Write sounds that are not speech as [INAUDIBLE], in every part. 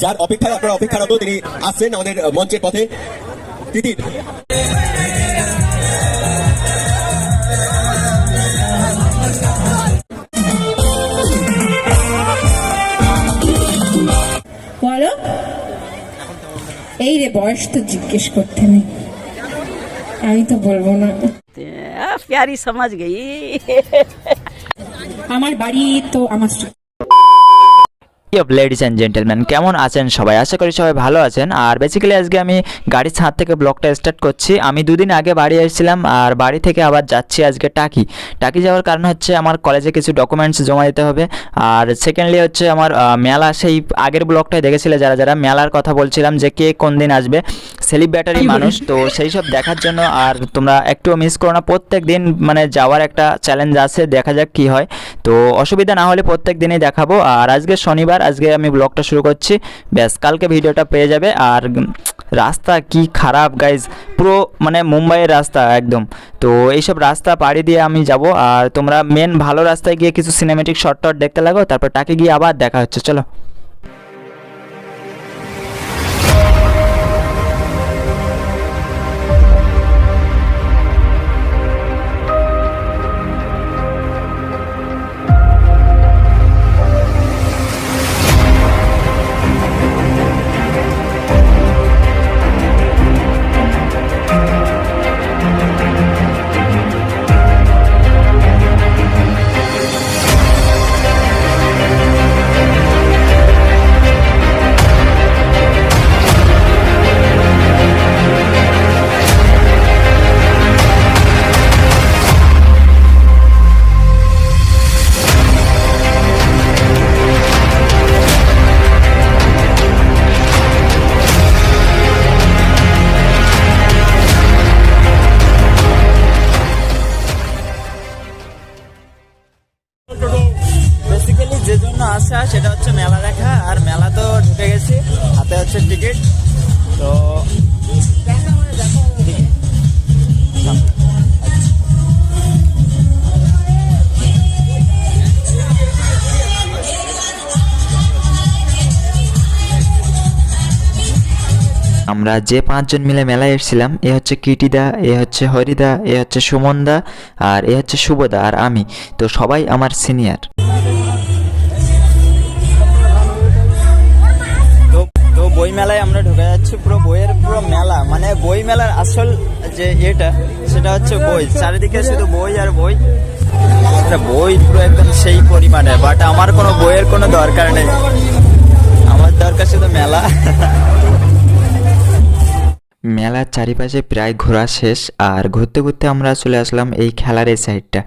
যার অপেক্ষায় আপনারা অপেক্ষারত তিনি আসছেন আমাদের মঞ্চের পথে। তিতির। বলো। এই রে বয়স তো জিজ্ঞেস করতে নেই। আমি তো বলব না। প্যারি সমাজ গেই। আমার বাড়ি তো আমার লেডিস অ্যান্ড জেন্টেলম্যান কেমন আছেন সবাই? আশা করি সবাই ভালো আছেন। আর বেসিক্যালি আজকে আমি গাড়ির ছাদ থেকে ব্লগটা স্টার্ট করছি। আমি দুদিন আগে বাড়ি এসেছিলাম আর বাড়ি থেকে আবার যাচ্ছি আজকে টাকি। টাকি যাওয়ার কারণ হচ্ছে আমার কলেজে কিছু ডকুমেন্টস জমা দিতে হবে। আর সেকেন্ডলি হচ্ছে আমার মেলা সেই আগের ব্লগটায় দেখেছিলে যারা যারা মেলার কথা বলছিলাম যে কে কোন দিন আসবে। সেলিব্রেটারি মানুষ তো সেই সব দেখার জন্য আর তোমরা একটু মিস করো না। প্রত্যেক দিন মানে যাওয়ার একটা চ্যালেঞ্জ আছে দেখা যাক কি হয়। তো অসুবিধা না হলে প্রত্যেক দিনই দেখাবো। আর আজকে শনিবার আজকে আমি ব্লগটা শুরু করছি। ব্যাস, কালকে ভিডিওটা পেয়ে যাবে। আর রাস্তা কি খারাপ গাইজ পুরো মানে মুম্বাইয়ের রাস্তা একদম। তো এইসব রাস্তা পাড়ি দিয়ে আমি যাব। আর তোমরা মেন ভালো রাস্তায় গিয়ে কিছু সিনেমেটিক শর্ট টট দেখতে লাগো। তারপর তাকে গিয়ে আবার দেখা হচ্ছে। চলো। টিকিট তো আমরা যে পাঁচজন মিলে মেলায় এসেছিলাম, এ হচ্ছে কিটিদা এ হচ্ছে হরিদা, এ হচ্ছে সুমনদা, আর এ হচ্ছে শুভদা আর আমি। তো সবাই আমার সিনিয়র। বই মেলায় আমরা ঢুকে যাচ্ছি, পুরো বইয়ের পুরো মেলা। মানে বই মেলার আসল যে এটা সেটা হচ্ছে বই। চারিদিকে শুধু বই আর বই। একটা বই পুরো একদম সেই পরিমাণে বাট আমার কোনো বইয়ের কোনো দরকার নেই। আমার দরকার শুধু মেলা। মেলার চারিপাশে প্রায় ঘোরা শেষ আর ঘুরতে ঘুরতে আমরা চলে আসলাম এই খেলার এই সাইডটা।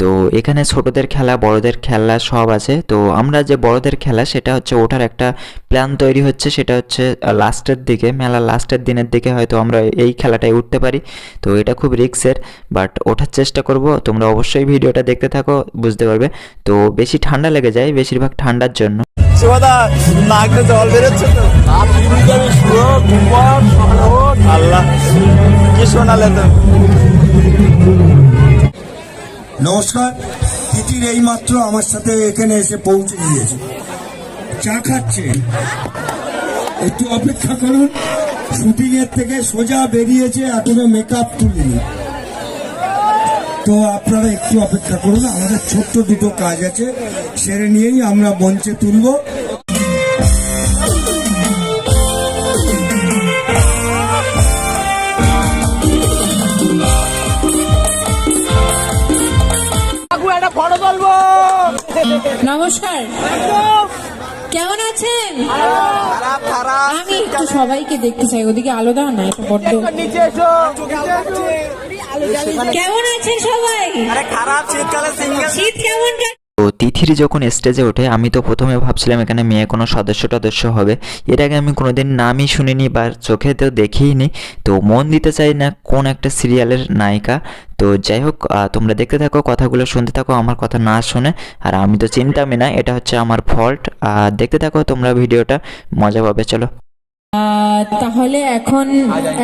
তো এখানে ছোটদের খেলা, বড়দের খেলা সব আছে। তো আমরা যে বড়দের খেলা, সেটা হচ্ছে ওঠার একটা প্ল্যান তৈরি হচ্ছে। সেটা হচ্ছে লাস্টের দিকে মেলা লাস্টের দিনের দিকে হয়তো আমরা এই খেলাটায় উঠতে পারি। তো এটা খুব রিক্সের বাট ওঠার চেষ্টা করব। তোমরা অবশ্যই ভিডিওটা দেখতে থাকো, বুঝতে পারবে। তো বেশি ঠান্ডা লেগে যায়, বেশিরভাগ ঠান্ডার জন্য। শিবদা নাকে জল বেরোচ্ছে তো। আল্লাহ, কি শোনালে তো। নমস্কার, তিতির এইমাত্র আমার সাথে এখানে এসে পৌঁছে গিয়েছে। চা খাচ্ছে। একটু অপেক্ষা করুন শুটিং এর থেকে সোজা বেরিয়েছে, এখনও মেকআপ তুলিনি। তো আপনারা একটু অপেক্ষা করুন আমাদের ছোট্ট দুটো কাজ আছে সেরে নিয়েই আমরা মঞ্চে তুলবো। নমস্কার। কেমন আছেন? আমি একটু সবাইকে দেখতে চাই ওদিকে আলো দাও না এটা বড্ড। কেমন আছেন সবাই? শীত কেমন? তো তিথির যখন স্টেজে ওঠে, আমি তো প্রথমে ভাবছিলাম এখানে মেয়ে কোনো সদস্য টদস্য হবে। এর আগে আমি কোনোদিন নামই শুনিনি বা চোখে তো দেখিইনি। তো মন দিতে চাই না কোন একটা সিরিয়ালের নায়িকা। তো যাই হোক তোমরা দেখতে থাকো, কথাগুলো শুনতে থাকো, আমার কথা না শুনে। আর আমি তো চিনতামই না, এটা হচ্ছে আমার ফল্ট আর দেখতে থাকো তোমরা ভিডিওটা, মজা পাবে, চলো। তাহলে এখন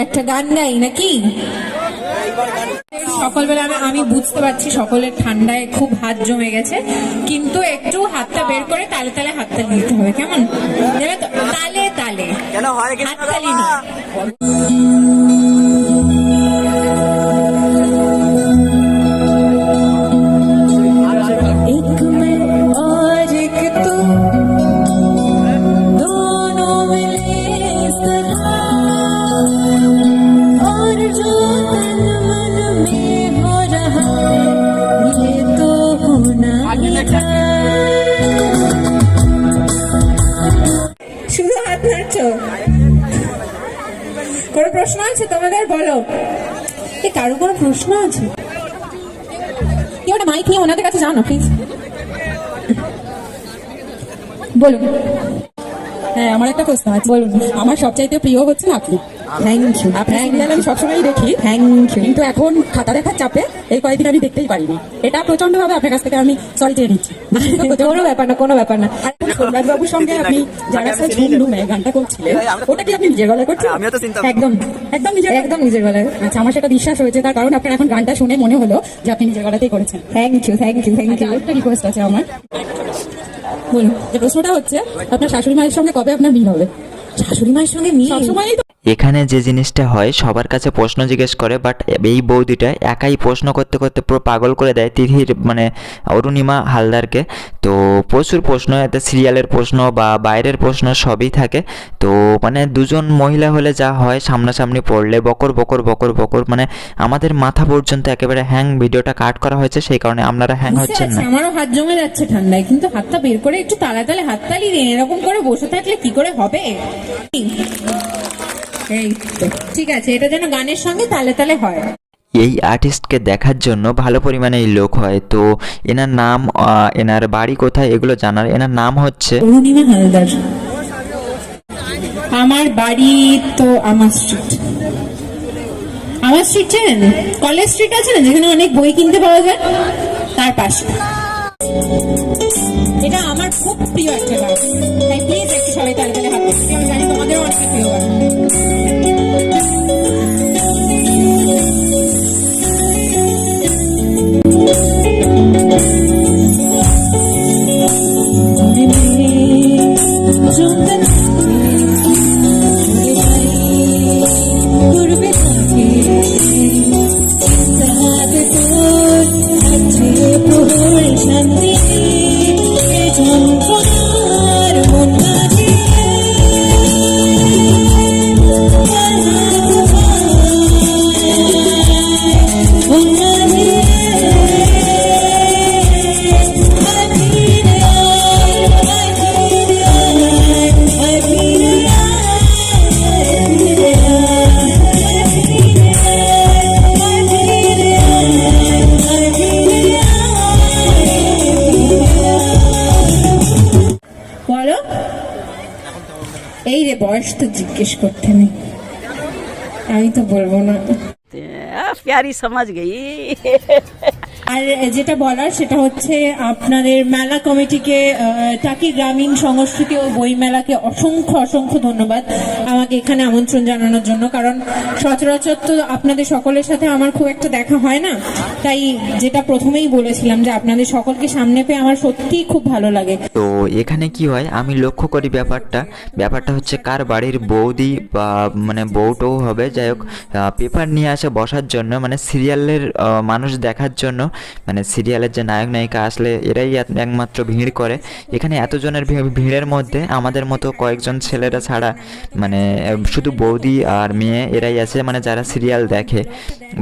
একটা গান গাই নাকি? সকালবেলা আমি আমি বুঝতে পারছি সকলের ঠান্ডায় খুব হাত জমে গেছে কিন্তু একটু হাতটা বের করে তালে তালে হাতটা নিতে হবে কেমন তালে তালে হাততালি না। বলো এ, কারও কোনো প্রশ্ন আছে? কি একটা মাইক নিয়ে ওনাদের কাছে যাও না প্লিজ বলুন। হ্যাঁ আমার একটা প্রশ্ন আছে। বলুন। আমার সবচাইতে প্রিয় হচ্ছেন আপনি। থ্যাংক ইউ আপনার সিরিয়াল আমি সবসময় দেখি। থ্যাংক ইউ কিন্তু এখন খাতা দেখার চাপে এই কয়েকদিন আমি দেখতেই পারিনি। এটা প্রচণ্ড ভাবে আপনার কাছ থেকে আমি সরি চেয়ে নিচ্ছি। [LAUGHS] কোনো ব্যাপার না কোনো ব্যাপার না। সোমরাজ বাবুর সঙ্গে আপনি যারা স্যার ঝুম ডুমে গানটা করছিলেন ওটা কি আপনি নিজের গলায় করছেন? আমিও তো চিন্তা একদম একদম নিজের একদম নিজের গলায়। আচ্ছা আমার সেটা বিশ্বাস হয়েছে তার কারণ আপনার এখন গানটা শুনে মনে হলো যে আপনি নিজের গলাতেই করেছেন। Thank you thank you thank you আরেকটা রিকোয়েস্ট আছে আমার। বলুন প্রশ্নটা হচ্ছে, আপনার শাশুড়ি মায়ের সঙ্গে কবে আপনার মিল হবে? শাশুড়ি মায়ের সঙ্গে মিল? সবসময়ই এখানে যে জিনিসটা হয় সবার কাছে প্রশ্ন জিজ্ঞেস করে বাট এই বৌদিটা একাই প্রশ্ন করতে করতে পুরো পাগল করে দেয় তিথির মানে অরুণিমা হালদারকে। তো প্রচুর প্রশ্ন এতে সিরিয়ালের প্রশ্ন বা বাইরের প্রশ্ন সবই থাকে। তো মানে দুজন মহিলা হলে যা হয় সামনাসামনি পড়লে বকর বকর বকর বকর মানে আমাদের মাথা পর্যন্ত একেবারে হ্যাং ভিডিওটা কাট করা হয়েছে সেই কারণে আপনারা হ্যাং হচ্ছেন না। আমারও হাত জমে যাচ্ছে ঠান্ডায় কিন্তু হাতটা বের করে একটু তালা তালে হাততালি দিন এরকম করে বসে থাকলে কি করে হবে? এই তো, ঠিক আছে এটা যেন গানের সঙ্গে তালে তালে হয়। এই আর্টিস্টকে দেখার জন্য ভালো পরিমাণে লোক হয় তো এনার নাম এনার বাড়ি কোথায় এগুলো জানার এনার নাম হচ্ছে? অরুণিমা হালদার। আমার বাড়ি তো আমার স্ট্রিট আমার স্ট্রিট চেনেন কলেজ স্ট্রিট আছে না যেখানে অনেক বই কিনতে পাওয়া যায়? তার পাশে। এটা আমার খুব প্রিয় একটা গান করবে বয়স তো জিজ্ঞেস করতে নেই। আমি তো বলব না। প্যারি সমাজ গেই। আর যেটা বলার সেটা হচ্ছে আপনাদের মেলা কমিটিকে টাকি গ্রামীণ সংস্কৃতি ও বই মেলাকে অসংখ্য অসংখ্য ধন্যবাদ আমাকে এখানে আমন্ত্রণ জানানোর জন্য। কারণ সচরাচর তো আপনাদের সকলের সাথে আমার খুব একটা দেখা হয় না। তাই যেটা প্রথমেই বলেছিলাম যে আপনাদের সকলকে সামনে পেয়ে আমার সত্যিই খুব ভালো লাগে। তো এখানে কি হয়, আমি লক্ষ্য করি ব্যাপারটা। ব্যাপারটা হচ্ছে কার বাড়ির বৌদি বা মানে বউটও হবে, যাই হোক পেপার নিয়ে আসে বসার জন্য মানে সিরিয়ালের মানুষ দেখার জন্য। মানে সিরিয়ালের যে নায়ক নায়িকা আসলে এরাই একমাত্র ভিড় করে। এখানে এতজনের ভিড়ের মধ্যে আমাদের মতো কয়েকজন ছেলেরা ছাড়া মানে শুধু বৌদি আর মেয়ে এরাই আছে মানে যারা সিরিয়াল দেখে।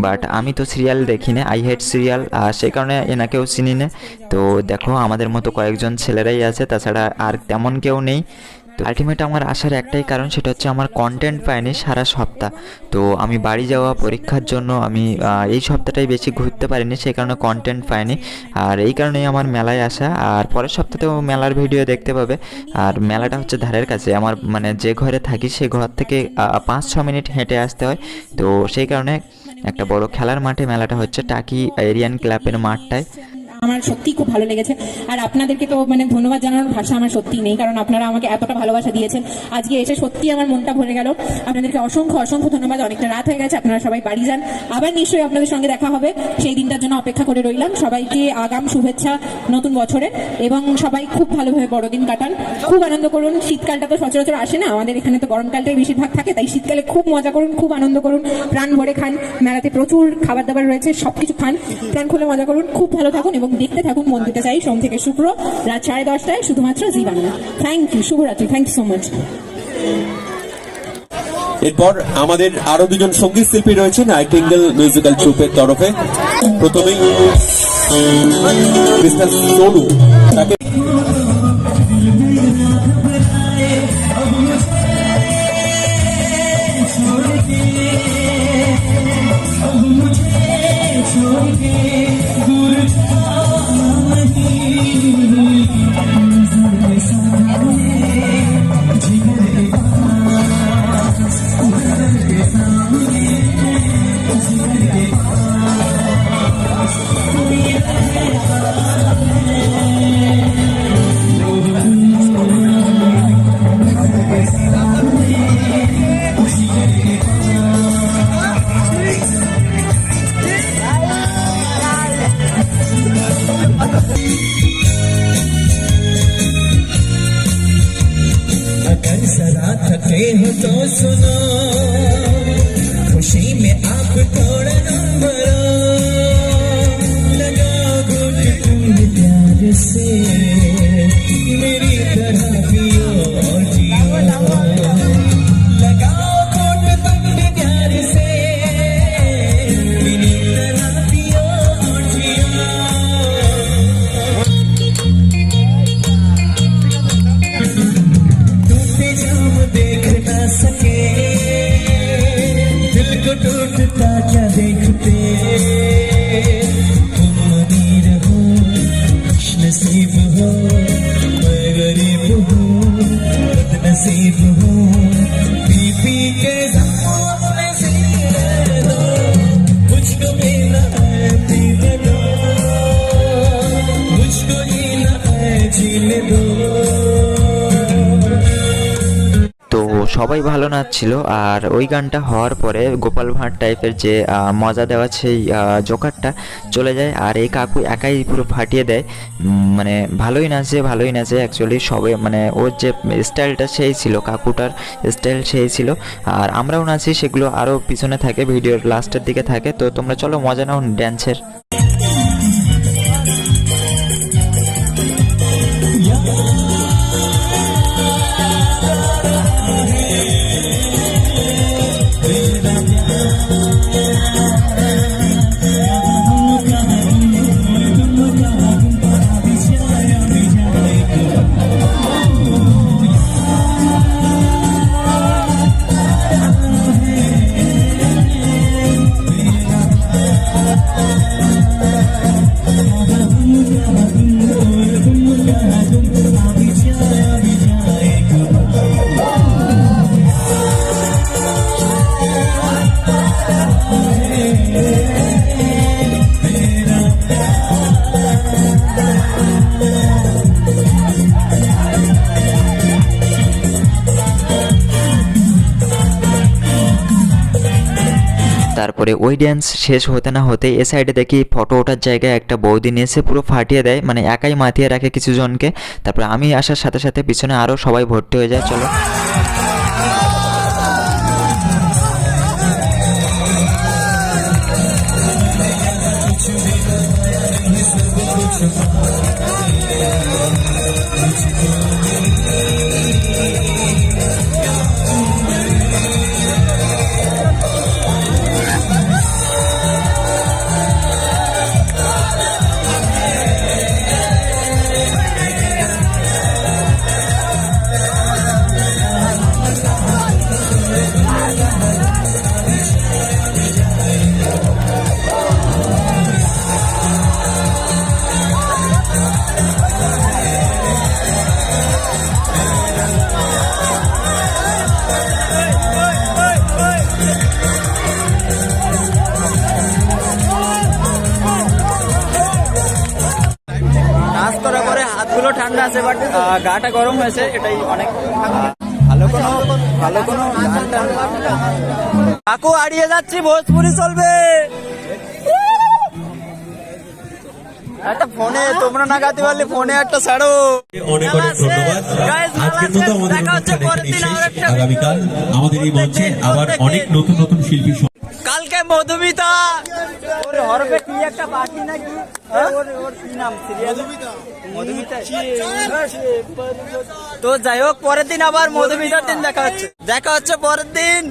বাট আমি তো সিরিয়াল দেখি না আই হেড সিরিয়াল, আর সেই কারণে এনাকেও চিনি না। তো দেখো, আমাদের মতো কয়েকজন ছেলেরাই আছে, তাছাড়া আর তেমন কেউ নেই। আলটিমেট আমার আসার একটাই কারণ সেটা হচ্ছে আমার কন্টেন্ট পাইনি সারা সপ্তাহ। তো আমি বাড়ি যাওয়া, পরীক্ষার জন্য আমি এই সপ্তাহটাই বেশি ঘুরতে পারিনি সেই কারণে কন্টেন্ট পাইনি। আর এই কারণেই আমার মেলায় আসা। আর পরের সপ্তাহেও মেলার ভিডিও দেখতে পাবে। আর মেলাটা হচ্ছে ধারের কাছে। আমার মানে যে ঘরে থাকি সেই ঘর থেকে পাঁচ, ছ মিনিট হেঁটে আসতে হয়। তো সেই কারণে একটা বড় খেলার মাঠে মেলাটা হচ্ছে টাকি এরিয়ান ক্লাবের মাঠটায়। আমার সত্যি খুব ভালো লেগেছে। আর আপনাদেরকে তো মানে ধন্যবাদ জানানোর ভাষা আমার সত্যি নেই, কারণ আপনারা আমাকে এতটা ভালোবাসা দিয়েছেন। আজকে এসে সত্যি আমার মনটা ভরে গেল। আপনাদেরকে অসংখ্য অসংখ্য ধন্যবাদ। অনেকটা রাত হয়ে গেছে, আপনারা সবাই বাড়ি যান। আবার নিশ্চয়ই আপনাদের সঙ্গে দেখা হবে। সেই দিনটার জন্য অপেক্ষা করে রইলাম। সবাইকে আগাম শুভেচ্ছা নতুন বছরে, এবং সবাই খুব ভালোভাবে বড়দিন কাটান। খুব আনন্দ করুন। শীতকালটা তো সচরাচর আসে না, আমাদের এখানে তো গরমকালটাই বেশিরভাগ থাকে, তাই শীতকালে খুব মজা করুন, খুব আনন্দ করুন, প্রাণ ভরে খান। মেলাতে প্রচুর খাবার দাবার রয়েছে, সবকিছু খান। প্রাণ খুলে মজা করুন। খুব ভালো থাকুন, এবং দেখতে থাকুন মন দিতে চাই। সোম থেকে শুক্র, রাত সাড়ে দশটায়, শুধুমাত্র জি বাংলা। থ্যাংক ইউ শুভরাত্রি। থ্যাংক ইউ সো মাচ এরপর আমাদের আরও দুজন সংগীত শিল্পী রয়েছেন নাইটিঙ্গেল মিউজিক্যাল ট্রুপের তরফে। প্রথমেই মিস্টার সোনু তাকে সবাই ভালো নাচছিল আর ওই গানটা হওয়ার পরে গোপাল ভাঁড় টাইপের যে মজা দেওয়া সেই জোকারটা চলে যায়, আর এই কাকু একাই পুরো ফাটিয়ে দেয়। মানে ভালোই নাচে ভালোই নাচে অ্যাকচুয়ালি সবে মানে ওর যে স্টাইলটা সেই ছিল, কাকুটার স্টাইল সেই ছিল, আর আমরাও নাচি, সেগুলো আরও পিছনে থাকে ভিডিওর লাস্টের দিকে থাকে, তো তোমরা চলো মজা নাও ড্যান্সের করে ওই ড্যান্স শেষ হতে না হতে এ সাইডে দেখি ফটো ওঠার জায়গায় একটা বৌদি নিয়ে এসে পুরো ফাটিয়ে দেয় মানে একাই মাতিয়ে রাখে কিছু জনকে তারপর আমি আসার সাথে সাথে পিছনে আরও সবাই ভর্তি হয়ে যায়, চলো গাটা গরম হয়েছে এটাই অনেক ভালো কোনো ভালো কোনো কাকু হারিয়ে যাচ্ছি ভোজপুরি চলবে। একটা ফোনে তোমরা না গাতে পারলে ফোনে একটা ছাড়ো। অনেক অনেক ধন্যবাদ। আজকের মতো আমাদের অনুষ্ঠান এখানে শেষ আগামীকাল আমাদের এই মঞ্চে আবার অনেক নতুন নতুন শিল্পী কালকে মধুমিতা? ওর হরফে কি একটা বাকি নাকি? ওর ওর কি নাম? সিরিয়াল? মধুমিতা। তো যাই হোক পরের দিন আবার মধুমিতার দিন দেখা হচ্ছে। দেখা হচ্ছে পরের দিন।